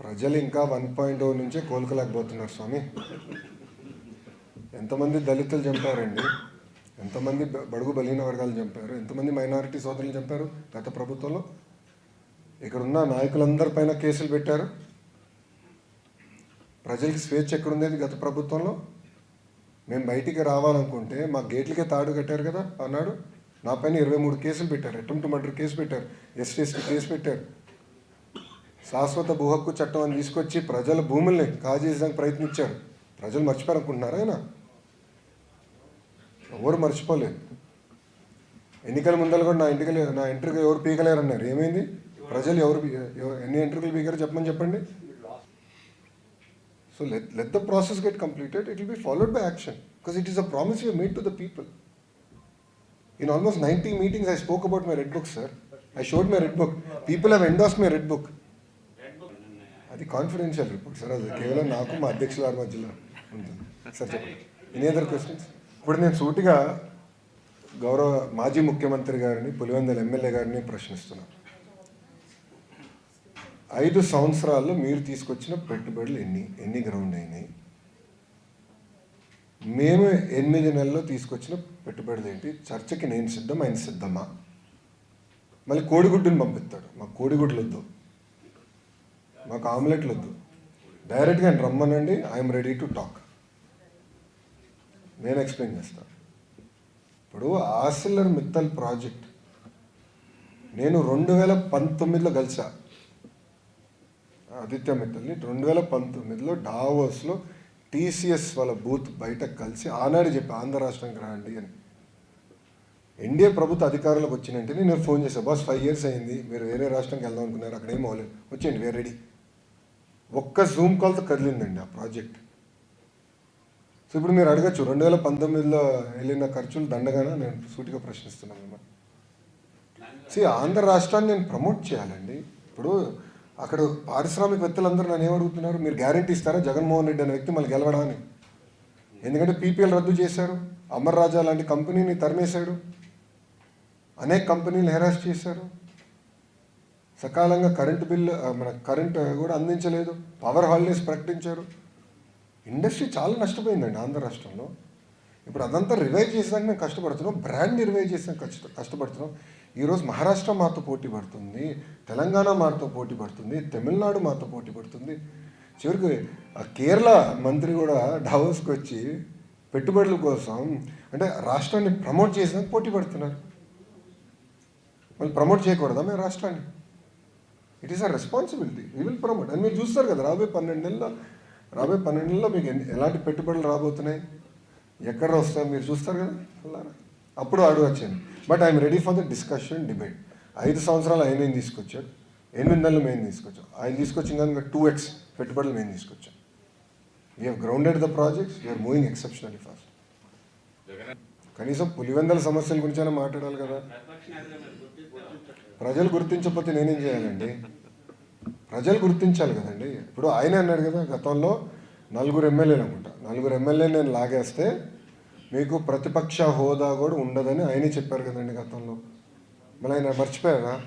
ప్రజలు ఇంకా one point ఓ నుంచే కోలుకోలేకపోతున్నారు స్వామి. ఎంతమంది దళితులు చంపారండి? ఎంతమంది బడుగు బలహీన వర్గాలు చంపారు? ఎంతమంది మైనారిటీ సోదరులు చంపారు గత ప్రభుత్వంలో? ఇక్కడున్న నాయకులందరి నాయకులందరిపైన కేసులు పెట్టారు. ప్రజలకి స్వేచ్ఛ ఎక్కడుండేది గత ప్రభుత్వంలో? మేము బయటికి రావాలనుకుంటే మా గేట్లకే తాడు కట్టారు కదా అన్నాడు నా పైన ఇరవై మూడు కేసులు పెట్టారు. అటెంప్ట్ మర్డర్ కేసు పెట్టారు. S T S T case పెట్టారు. శాశ్వత భూహక్కు చట్టం అని తీసుకొచ్చి ప్రజల భూముల్ని కాజేయడానికి ప్రయత్నించారు. ప్రజలు మర్చిపోయారనుకుంటున్నారా ఆయన? ఎవరు మర్చిపోలేదు. ఎన్నికల ముందర కూడా నా ఇంటికి నా ఇంటర్కి ఎవరు పీకలేరు అన్నారు ఏమైంది? ప్రజలు ఎవరు ఎన్ని ఇంటర్కులు పీకారు చెప్పమని చెప్పండి. So let let the process get completed it will be followed by action because it is a promise you made to the people in almost ninety meetings I spoke about my red book sir I showed my red book people have endorsed my red book అది confidential report sir అది కేవలం నాకు మా అధ్యక్షుల వారి మధ్యలో ఉంటుంది. Sir చెప్పండి. ఎనీ అదర్ క్వశ్చన్స్ ఇప్పుడు నేను సూటిగా గౌరవ మాజీ ముఖ్యమంత్రి గారిని పులివెందల ఎమ్మెల్యే గారిని ప్రశ్నిస్తున్నాను ఐదు సంవత్సరాల్లో మీరు తీసుకొచ్చిన పెట్టుబడులు ఎన్ని? ఎన్ని గ్రౌండ్ అయినాయి? మేము ఎనిమిది నెలల్లో తీసుకొచ్చిన పెట్టుబడులు ఏంటి? చర్చకి నేను సిద్ధం ఆయన సిద్ధమా? మళ్ళీ కోడిగుడ్డుని పంపిస్తాడు. మాకు కోడిగుడ్లు వద్దు. మాకు ఆమ్లెట్లు వద్దు. డైరెక్ట్గా రమ్మనండి ఐఎమ్ రెడీ టు టాక్. నేను ఎక్స్ప్లెయిన్ చేస్తాను ఇప్పుడు ఆసిల్లర్ మిత్తల్ ప్రాజెక్ట్. నేను రెండు వేల పంతొమ్మిదిలో కలిసా. ఆదిత్య మిత్తల్ని రెండు వేల పంతొమ్మిదిలో డావోస్లో టీసీఎస్ వాళ్ళ బూత్ బయట కలిసి ఆనాడు చెప్పి ఆంధ్ర రాష్ట్రానికి రాండి అని. ఎన్డీఏ ప్రభుత్వ అధికారులకు వచ్చిన వెంటనే నేను ఫోన్ చేశాను బాస్ ఫైవ్ ఇయర్స్ అయింది మీరు వేరే రాష్ట్రానికి వెళ్దాం అనుకున్నారు అక్కడ ఏం అవ్వలేదు. వచ్చేయండి వేరే రెడీ ఒక్క జూమ్ కాల్తో కదిలిందండి ఆ ప్రాజెక్ట్ సో ఇప్పుడు మీరు అడగచ్చు రెండు వేల పంతొమ్మిదిలో వెళ్ళిన ఖర్చులు దండగానే? నేను సూటిగా ప్రశ్నిస్తున్నాను మిమ్మల్ని సి ఆంధ్ర రాష్ట్రాన్ని నేను ప్రమోట్ చేయాలండి. ఇప్పుడు అక్కడ పారిశ్రామికవేత్తలందరూ నన్ను ఏమడుగుతున్నారు మీరు గ్యారంటీ ఇస్తారా జగన్మోహన్ రెడ్డి అనే వ్యక్తి మళ్ళీ గెలవడాన్ని ఎందుకంటే పీపీఎల్ రద్దు చేశారు అమర్ రాజా లాంటి కంపెనీని తరిమేశాడు అనేక కంపెనీలు హెరాస్ చేశారు. సకాలంగా కరెంటు బిల్లు మన కరెంటు కూడా అందించలేదు. పవర్ హాలిడేస్ ప్రకటించారు. ఇండస్ట్రీ చాలా నష్టపోయిందండి ఆంధ్ర రాష్ట్రంలో. ఇప్పుడు అదంతా రివైవ్ చేసేదానికి మేము కష్టపడుతున్నాం. బ్రాండ్ రివైవ్ చేసాం కష్ట కష్టపడుతున్నాం. ఈరోజు మహారాష్ట్ర మాతో పోటీ పడుతుంది. తెలంగాణ మాతో పోటీ పడుతుంది. తమిళనాడు మాతో పోటీ పడుతుంది. చివరికి కేరళ మంత్రి కూడా డావోస్కి వచ్చి పెట్టుబడుల కోసం అంటే రాష్ట్రాన్ని ప్రమోట్ చేసేందుకు పోటీ పడుతున్నారు. మళ్ళీ ప్రమోట్ చేయకూడదా మేము రాష్ట్రాన్ని? It is a responsibility we will promote అని మీరు చూస్తారు కదా రాబోయే పన్నెండు నెలల్లో రాబోయే పన్నెండు నెలల్లో మీకు ఎలాంటి పెట్టుబడులు రాబోతున్నాయి? ఎక్కడ వస్తాయి? మీరు చూస్తారు కదా అలారా అప్పుడు అడగచ్చాను but I'm ready for the discussion debate ఐదు సంవత్సరాలు ఆయన ఏం తీసుకొచ్చాడు? ఎనిమిది నెలలు మేము తీసుకొచ్చాం. ఆయన తీసుకొచ్చిన కనుక టూ ఎక్స్ పెట్టుబడులు మేము తీసుకొచ్చాం. We have grounded the projects we are moving exceptionally fast కనీసం పులివెందల సమస్యల గురించైనా మాట్లాడాలి కదా. ప్రజలు గుర్తించకపోతే నేనేం చేయాలండి? ప్రజలు గుర్తించాలి కదండి. ఇప్పుడు ఆయన అన్నాడు కదా గతంలో నలుగురు ఎమ్మెల్యేలు అనుకుంటా. నలుగురు ఎమ్మెల్యే నేను లాగేస్తే మీకు ప్రతిపక్ష హోదా కూడా ఉండదని ఆయనే చెప్పారు కదండి గతంలో. మళ్ళీ ఆయన మర్చిపోయారా?